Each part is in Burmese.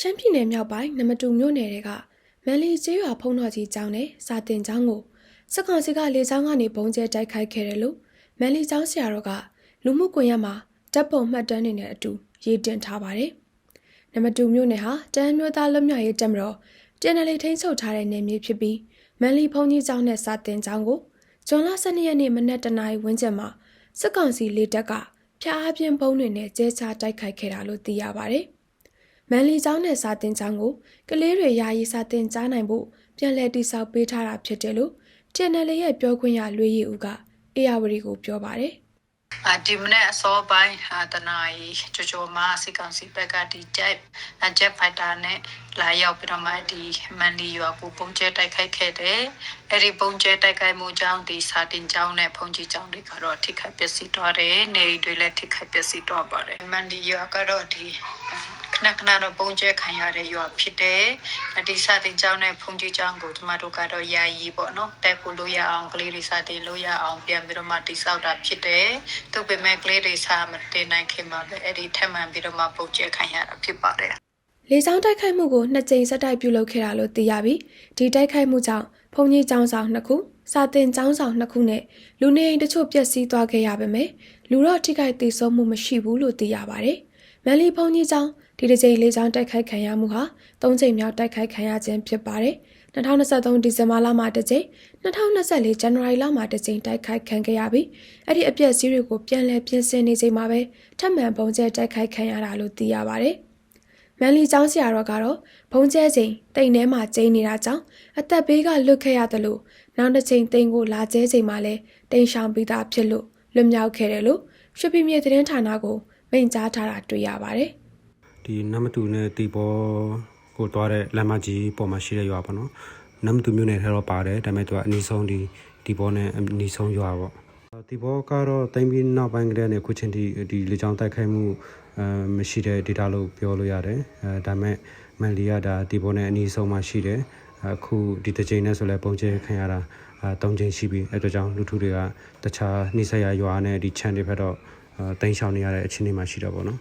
ရှမ်းပြည်နယ်မြောက်ပိုင်းနမတူမြို့နယ်တွေကမန်လီကျေးရွာဖုံးတော်ကြီးကျောင်းနဲ့စာတင်ကျောင်းကိုစစ်ကောင်စီကလေကြောင်းကနေပုံကျဲတိုက်ခိုက်ခဲ့တယ်လို့မန်လီကျောင်းဆရာတော်ကလူမှုကွန်ရက်မှာတပ်ပုံမှတ်တမ်းတွေနဲ့အတူရေးတင်ထားပါတယ်။နမတူမြို့နယ်ဟာတန်းမျိုးသားလွတ်မြောက်ရေးတပ်မတော်တင်နယ်လေးထိန်းချုပ်ထားတဲ့နယ်မြေဖြစ်ပြီးမန်လီဖုံးကြီးကျောင်းနဲ့စာတင်ကျောင်းကိုဇွန်လ12ရက်နေ့မနက်တနာရီဝန်းကျင်မှာစစ်ကောင်စီလေတပ်ကဖျားအပြင်းပုံးတွေနဲ့ကျဲချတိုက်ခိုက်ခဲ့တာလို့သိရပါတယ်။ မန်လီကျောင်းနဲ့စာတင်ကျောင်းကိုကလေးတွေယာယီစာတင်ကြားနိုင်ဖို့ပြန်လည်တိစောက်ပေးထားတာဖြစ်တယ်လို့ channel ရဲ့ပြောခွင့်ရလွေရီဦးကအေယာဝတီကိုပြောပါတယ်အာဒီမနေ့အစောပိုင်းအာတနာရီကြိုကြိုမှာစီကောင်စီဘက်ကဒီဂျက်အဂျက်ဖိုက်တာနဲ့လာရောက်ပြီးတော့မှဒီမန်ဒီရွာကိုပုံကျဲတိုက်ခိုက်ခဲ့တယ်။အဲဒီပုံကျဲတိုက်ခိုက်မှုကြောင့်ဒီစာတင်ကျောင်းနဲ့ဖုန်ကြီးကျောင်းတွေကတော့ထိခိုက်ပျက်စီးသွားတယ်။နေအိမ်တွေလည်းထိခိုက်ပျက်စီးသွားပါတယ်။မန်ဒီရွာကတော့ဒီခဏခဏတော့ပုံကျဲခံရတဲ့ရွာဖြစ်တယ်။အဒီစာတင်ကျောင်းနဲ့ဖုန်ကြီးကျောင်းကိုကျမတို့ကတော့ယာယီပေါ့နော်။တက်ဖို့လို့ရအောင်ကလေးတွေစာတင်လို့ရအောင်ပြန်ပြီးတော့မှတိစောက်တာဖြစ်တယ်။သူပေမဲ့ကလေးတွေစာမတင်နိုင်ခင်မှာပဲအဲ့ဒီထက်မှန်ပြီးတော့မှပုံကျဲခံရတာဖြစ်ပါတယ်။။လေကြောင်းတိုက်ခိုက်မှုကိုနှစ်ကြိမ်ဆက်တိုက်ပြုလုပ်ခဲ့တာလို့သိရပြီးဒီတိုက်ခိုက်မှုကြောင့်ဖုန်ကြီးကျောင်းဆောင်နှစ်ခုစာတင်ကျောင်းဆောင်နှစ်ခုနဲ့လူနေအိမ်တချို့ပျက်စီးသွားခဲ့ရပါမယ်။လူတော့ထိခိုက်ဒေဆုံးမှုမရှိဘူးလို့သိရပါတယ်။မန်လီဖုန်ကြီးကျောင်း ဒီတစ်ကြိမ်လေကြောင်းတိုက်ခိုက်ခံရမှုဟာ၃ကြိမ်မြောက်တိုက်ခိုက်ခံရခြင်းဖြစ်ပါတယ်။2023ဒီဇင်ဘာလမှာတစ်ကြိမ်2024ဇန်နဝါရီလမှာတစ်ကြိမ်တိုက်ခိုက်ခံခဲ့ရပြီးအဲ့ဒီအပျက်စီးတွေကိုပြန်လည်ပြင်ဆင်နေချိန်မှာပဲထပ်မံပုံကျဲတိုက်ခိုက်ခံရတာလို့သိရပါတယ်။မန်လီကျောင်းဆရာတော်ကတော့ဘုံကျဲချိန်တိမ်ထဲမှာကျင်းနေတာကြောင့်အသက်ဘေးကလွတ်ခဲ့ရတယ်လို့နောက်တစ်ချိန်တိမ်ကိုလာကျဲချိန်မှာလဲတိမ်ရှောင်ပြီးသားဖြစ်လို့လွတ်မြောက်ခဲ့တယ်လို့ရွှေပြည်မြေသတင်းဌာနကိုမိန့်ကြားထားတာတွေ့ရပါတယ်။ ဒီနမတူနဲ့တီဘောကိုတွားတဲ့လမ်းမကြီးပေါ်မှာရှိတဲ့ရွာပေါ့နော်နမတူမြို့နယ်ထဲတော့ပါတယ်ဒါပေမဲ့သူကအနီးဆုံးဒီတီဘောနဲ့အနီးဆုံးရွာပေါ့တီဘောကတော့တိုင်းပြည်နောက်ပိုင်းကတည်းကနေခုချင်းဒီဒီလေကြောင်းတိုက်ခိုက်မှုအဲမရှိတဲ့ data လို့ပြောလို့ရတယ်အဲဒါပေမဲ့မန်လီကဒါတီဘောနဲ့အနီးဆုံးမှာရှိတယ်အခုဒီတစ်ချိန်နဲ့ဆိုလဲပုံကျဲခံရတာအဲ၃ချိန်ရှိပြီအဲအတွက်ကြောင့်လူထုတွေကတခြားနှိစက်ရရွာနဲ့ဒီ channel တွေဘက်တော့အဲတိန်းရှောင်နေရတဲ့အခြေအနေမှာရှိတော့ပေါ့နော်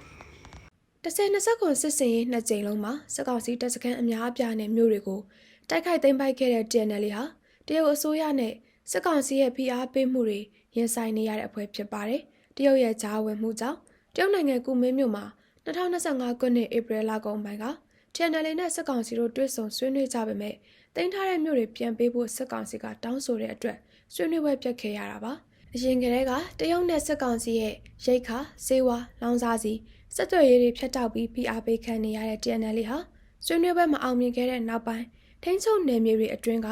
၁၀၂၀ခွန်စစ်စင်ရေးနှစ်ကြိမ်လုံးမှာစကောက်စီတပ်စခန်းအများအပြားနဲ့မြို့တွေကိုတိုက်ခိုက်သိမ်းပိုက်ခဲ့တဲ့ TNL ဟာတရုတ်အစိုးရနဲ့စစ်ကောင်စီရဲ့ဖိအားပေးမှုတွေရင်ဆိုင်နေရတဲ့အဖွဲ့ဖြစ်ပါတယ်။တရုတ်ရဲ့ဂျားဝင်မှုကြောင့်တရုတ်နိုင်ငံကူမင်းမြို့မှာ2025ခုနှစ်ဧပြီလကုန်ပိုင်းက TNL နဲ့စစ်ကောင်စီတို့တွေ့ဆုံဆွေးနွေးကြပေမဲ့တင်ထားတဲ့မြို့တွေပြန်ပေးဖို့စစ်ကောင်စီကတောင်းဆိုတဲ့အတွက်ဆွေးနွေးပွဲပြတ်ခဲ့ရတာပါ။အရင်ကတည်းကတရုတ်နဲ့စစ်ကောင်စီရဲ့ရိတ်ခါစေဝါလောင်စာစီစစ်သွေးရေးတွေဖျက်တောက်ပြီးဖိအားပေးခံနေရတဲ့ TNL ဟာဆွေးနွေးပွဲမအောင်မြင်ခဲ့တဲ့နောက်ပိုင်းထိန်းချုပ်နယ်မြေတွေအတွင်းက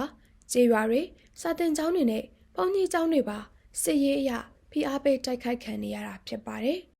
ကြေးရွာတွေစာတင်ကျောင်းတွေနဲ့ပုံကြီးကျောင်းတွေပါစစ်ရေးအရဖိအားပေးတိုက်ခိုက်ခံနေရတာဖြစ်ပါတယ်။